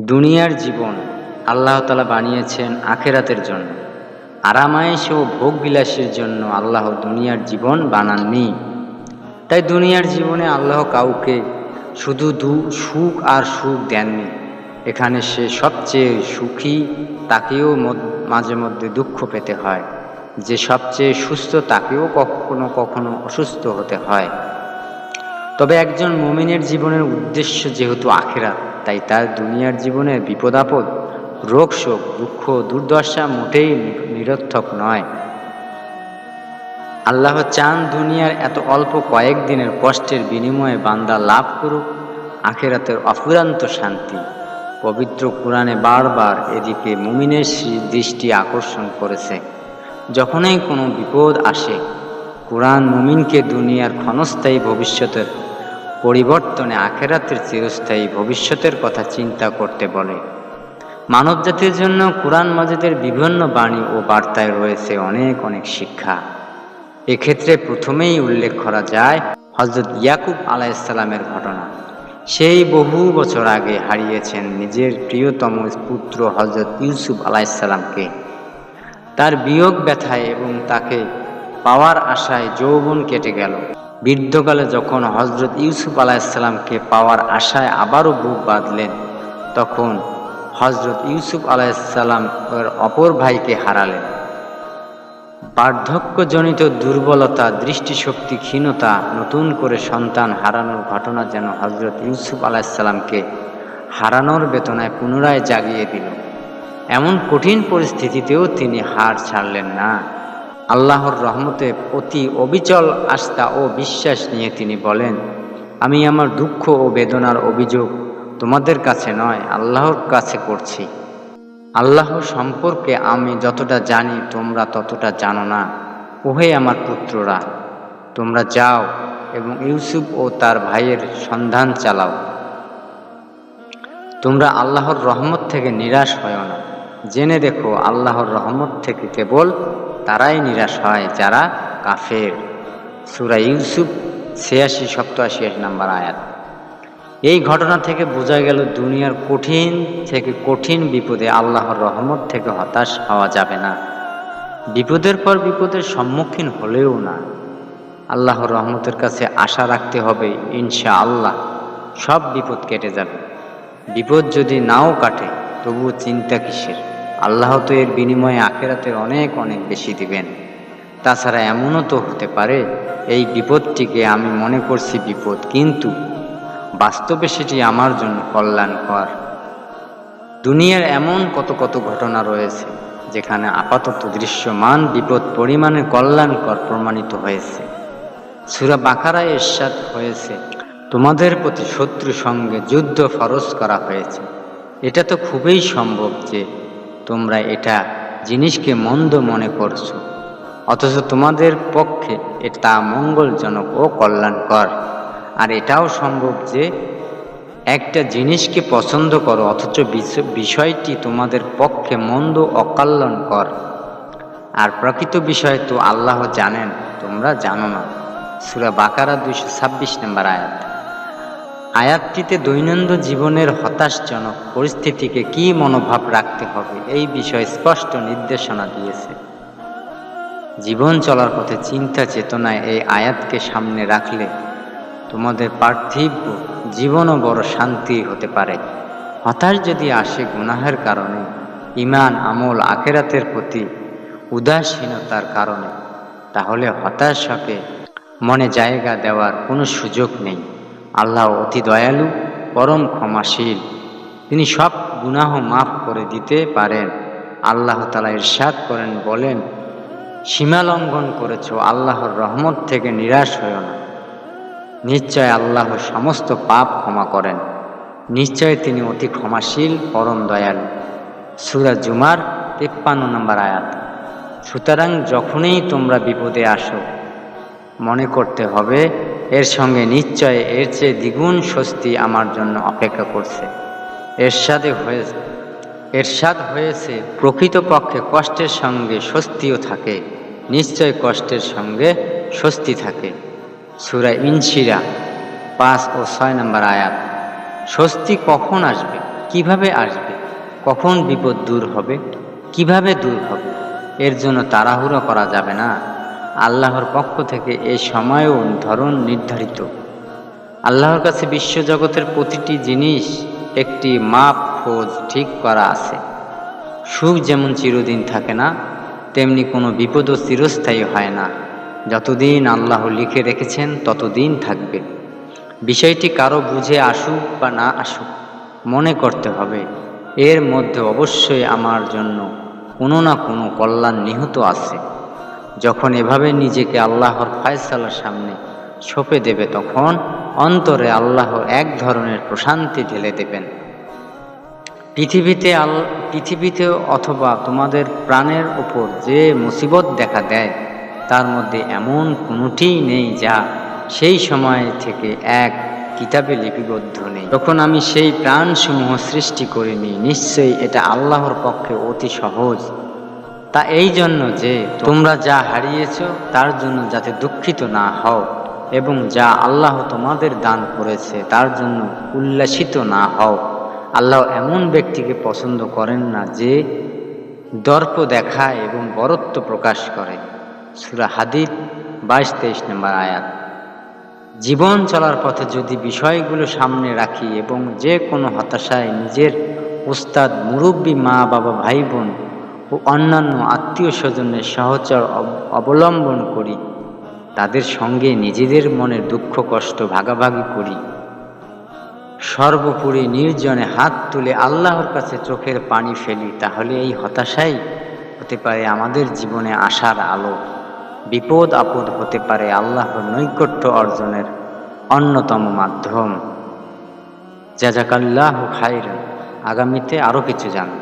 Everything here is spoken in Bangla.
দুনিয়ার জীবন আল্লাহ তালা বানিয়েছেন আখেরাতের জন্য। আরামায়েশ ও ভোগ বিলাসের জন্য আল্লাহ দুনিয়ার জীবন বানাননি। তাই দুনিয়ার জীবনে আল্লাহ কাউকে শুধু দু সুখ আর সুখ দেননি। এখানে সে সবচেয়ে সুখী, তাকেও মাঝে মধ্যে দুঃখ পেতে হয়। যে সবচেয়ে সুস্থ, তাকেও কখনো কখনো অসুস্থ হতে হয়। তবে একজন মুমিনের জীবনের উদ্দেশ্য যেহেতু আখেরাত, তাই তার দুনিয়ার জীবনে বিপদ, আপদ, রোগ, শোক, দুঃখ, দুর্দশা মোটেই নিরর্থক নয়। আল্লাহ চান দুনিয়ার এত অল্প কয়েকদিনের কষ্টের বিনিময়ে বান্দা লাভ করুক, আখেরাতের অফুরান্ত শান্তি। পবিত্র কোরআনে বারবার এদিকে মুমিনের দৃষ্টি আকর্ষণ করেছে। যখনই কোনো বিপদ আসে, কোরআন মুমিনকে দুনিয়ার ক্ষণস্থায়ী ভবিষ্যতের পরিবর্তনে আখেরাতের চিরস্থায়ী ভবিষ্যতের কথা চিন্তা করতে বলে। মানবজাতির জন্য কোরআন মাজিদের বিভিন্ন বাণী ও বার্তায় রয়েছে অনেক অনেক শিক্ষা। এক্ষেত্রে প্রথমেই উল্লেখ করা যায় হজরত ইয়াকুব আলাইসাল্লামের ঘটনা। সেই বহু বছর আগে হারিয়েছেন নিজের প্রিয়তম পুত্র হজরত ইউসুফ আলাইসাল্লামকে তার বিয়োগ ব্যথায় এবং তাকে পাওয়ার আশায় যৌবন কেটে গেল। বৃদ্ধকালে যখন হজরত ইউসুফ আলাইসাল্লামকে পাওয়ার আশায় আবারও বুক বাঁধলেন, তখন হজরত ইউসুফ আলাইসাল্লাম ওর অপর ভাইকে হারালেন। বার্ধক্যজনিত দুর্বলতা, দৃষ্টিশক্তি, ক্ষীণতা, নতুন করে সন্তান হারানোর ঘটনা যেন হজরত ইউসুফ আলাইসাল্লামকে হারানোর বেতনায় পুনরায় জাগিয়ে দিল। এমন কঠিন পরিস্থিতিতেও তিনি হার ছাড়লেন না। আল্লাহর রহমতে অতি অবিচল আস্থা ও বিশ্বাস নিয়ে তিনি বলেন, আমি আমার দুঃখ ও বেদনার অভিযোগ তোমাদের কাছে নয়, আল্লাহর কাছে করছি। আল্লাহ সম্পর্কে আমি যতটা জানি, তোমরা ততটা জানো না। ওহে আমার পুত্ররা, তোমরা যাও এবং ইউসুফ ও তার ভাইয়ের সন্ধান চালাও। তোমরা আল্লাহর রহমত থেকে নিরাশ হয় না। জেনে দেখো, আল্লাহর রহমত থেকে কেবল তারাই নিরাশ হয় যারা কাফের। সুরা ইউসুফ ছিয়াশি, সপ্তাশি নাম্বার আয়াত। এই ঘটনা থেকে বোঝা গেল দুনিয়ার কঠিন থেকে কঠিন বিপদে আল্লাহর রহমত থেকে হতাশ হওয়া যাবে না। বিপদের পর বিপদের সম্মুখীন হলেও না। আল্লাহর রহমতের কাছে আশা রাখতে হবে ইনশা আল্লাহ সব বিপদ কেটে যাবে। বিপদ যদি নাও কাটে, তবুও চিন্তা কিসের? আল্লাহ তো এর বিনিময়ে আখেরাতের অনেক অনেক বেশি দিবেন। তাছাড়া এমনও তো হতে পারে, এই বিপদটিকে আমি মনে করছি বিপদ, কিন্তু বাস্তবে সেটি আমার জন্য কল্যাণকর। দুনিয়ার এমন কত কত ঘটনা রয়েছে, যেখানে আপাতত দৃশ্যমান বিপদ পরিমাণে কল্যাণকর প্রমাণিত হয়েছে। সুরা বাকারায় এরশাদ হয়েছে, তোমাদের প্রতি শত্রু সঙ্গে যুদ্ধ ফরজ করা হয়েছে। এটা তো খুবই সম্ভব যে তোমরা এটা জিনিসকে মন্দ মনে করছ। অথচ তোমাদের পক্ষে এটা মঙ্গলজনক ও কল্যাণকর। আর এটাও সম্ভব যে একটা জিনিসকে পছন্দ করো, অথচ বিষ- বিষয়টি তোমাদের পক্ষে মন্দ অকল্যাণকর আর প্রকৃত বিষয় তো আল্লাহ জানেন, তোমরা জানো না। সুরা বাকারা দুইশো ছাব্বিশ নম্বর আয়াত। আয়াতটিতে দৈনন্দিন জীবনের হতাশজনক পরিস্থিতিকে কি মনোভাব রাখতে হবে এই বিষয়ে স্পষ্ট নির্দেশনা দিয়েছে। জীবন চলার পথে চিন্তা চেতনায় এই আয়াতকে সামনে রাখলে তোমাদের পার্থিব জীবনও বড় শান্তি হতে পারে। হতাশ যদি আসে গুনাহের কারণে ইমান আমল, আখেরাতের প্রতি উদাসীনতার কারণে, তাহলে হতাশাকে মনে জায়গা দেওয়ার কোনো সুযোগ নেই। আল্লাহ অতি দয়ালু, পরম ক্ষমাশীল। তিনি সব গুনাহ মাফ করে দিতে পারেন। আল্লাহ তালা ইরশাদ করেন, বলেন, সীমা লঙ্ঘন করেছ, আল্লাহর রহমত থেকে নিরাশ হয়েও না। নিশ্চয় আল্লাহ সমস্ত পাপ ক্ষমা করেন। নিশ্চয় তিনি অতি ক্ষমাশীল, পরম দয়ালু। সুরা জুমার তেপ্পান্ন নম্বর আয়াত। সুতরাং যখনই তোমরা বিপদে আসো, মনে করতে হবে এর সঙ্গে নিশ্চয় এর চেয়ে দ্বিগুণ স্বস্তি আমার জন্য অপেক্ষা করছে। এরশাদে হয়েছে এর এরশাদ হয়েছে প্রকৃতপক্ষে কষ্টের সঙ্গে স্বস্তিও থাকে, নিশ্চয় কষ্টের সঙ্গে স্বস্তি থাকে। সুরা ইনশিরা, পাঁচ ও ছয় নম্বর আয়াত, স্বস্তি কখন আসবে? কীভাবে আসবে? কখন বিপদ দূর হবে? কীভাবে দূর হবে? এর জন্য তাড়াহুড়ো করা যাবে না। আল্লাহর পক্ষ থেকে এই সময়ও ধরন নির্ধারিত। আল্লাহর কাছে বিশ্বজগতের প্রতিটি জিনিস একটি মাপ খোঁজ ঠিক করা আছে। সুখ যেমন চিরদিন থাকে না, তেমনি কোনো বিপদও চিরস্থায়ী হয় না। যতদিন আল্লাহ লিখে রেখেছেন, ততদিন থাকবে। বিষয়টি কারও বুঝে আসুক বা না আসুক, মনে করতে হবে, এর মধ্যে অবশ্যই আমার জন্য কোনো না কোনো কল্যাণ নিহত আছে। যখন এভাবে নিজেকে আল্লাহর ফায়সালার সামনে ছপে দেবে, তখন অন্তরে আল্লাহ এক ধরনের প্রশান্তি ঢেলে দেবেন। পৃথিবীতে আল, পৃথিবীতে অথবা তোমাদের প্রাণের ওপর যে মুসিবত দেখা দেয়, তার মধ্যে এমন কোনোটিই নেই যা সেই সময় থেকে এক কিতাবে লিপিবদ্ধ নেই। তখন আমি সেই প্রাণসমূহ সৃষ্টি করিনি নিশ্চয়ই এটা আল্লাহর পক্ষে অতি সহজ। তা এই জন্য যে তোমরা যা হারিয়েছ, তার জন্য যাতে দুঃখিত না হও এবং যা আল্লাহ তোমাদের দান করেছে, তার জন্য উল্লাসিত না হও। আল্লাহ এমন ব্যক্তিকে পছন্দ করেন না যে দর্প দেখায় এবং বরত্ব প্রকাশ করে। সুরা হাদিদ, বাইশ, তেইশ নম্বর আয়াত। জীবন চলার পথে যদি বিষয়গুলো সামনে রাখি এবং যে কোনো হতাশায় নিজের উস্তাদ মুরব্বী মা বাবা ভাই বোন ও অন্যান্য আত্মীয় স্বজনের সহচর অবলম্বন করি। তাদের সঙ্গে নিজেদের মনের দুঃখ, কষ্ট ভাগাভাগি করি। সর্বোপরি নির্জনে হাত তুলে আল্লাহর কাছে চোখের পানি ফেলি, তাহলে এই হতাশাই হতে পারে আমাদের জীবনে আসার আলো। বিপদ আপদ হতে পারে আল্লাহর নৈকট্য অর্জনের অন্যতম মাধ্যম। জাজাকাল্লাহ খাইর আগামীতে আরও কিছু জানব।